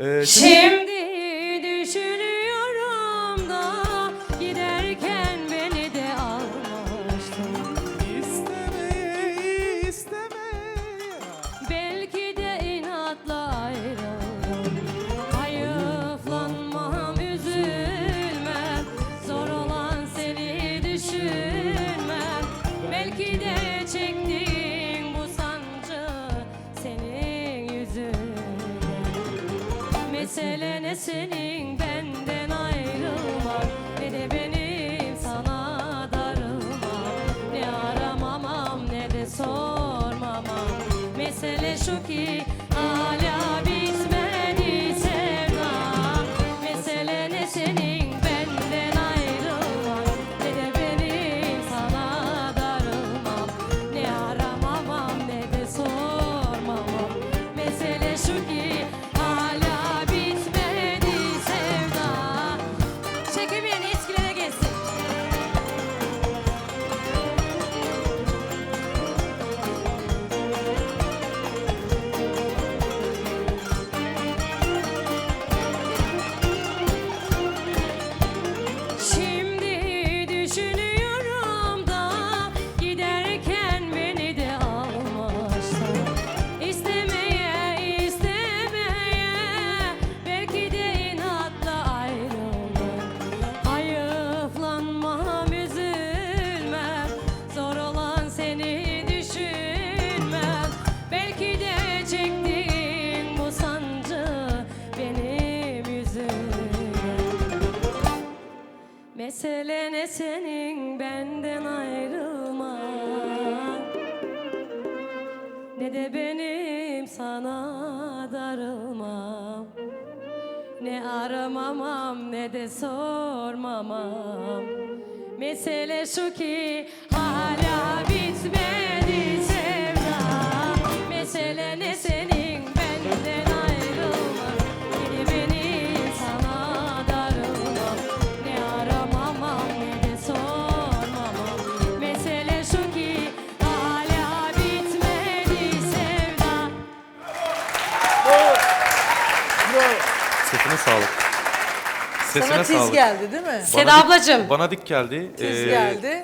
Ee, şimdi Şimdi Mesele ne senin? Benden ayrılmak Ne de benim sana darılmak Ne aramamam ne de sormamam. Mesele şu ki hala bitmedi Mesele ne senin benden ayrılma. Ne de benim sana darılmam. Ne aramamam ne de sormamam. Mesele şu ki sesine sağlık. Sesine Sana tiz sağlık. geldi değil mi? Bana Seda dik- ablacığım. Bana dik geldi. Tiz Ee, geldi.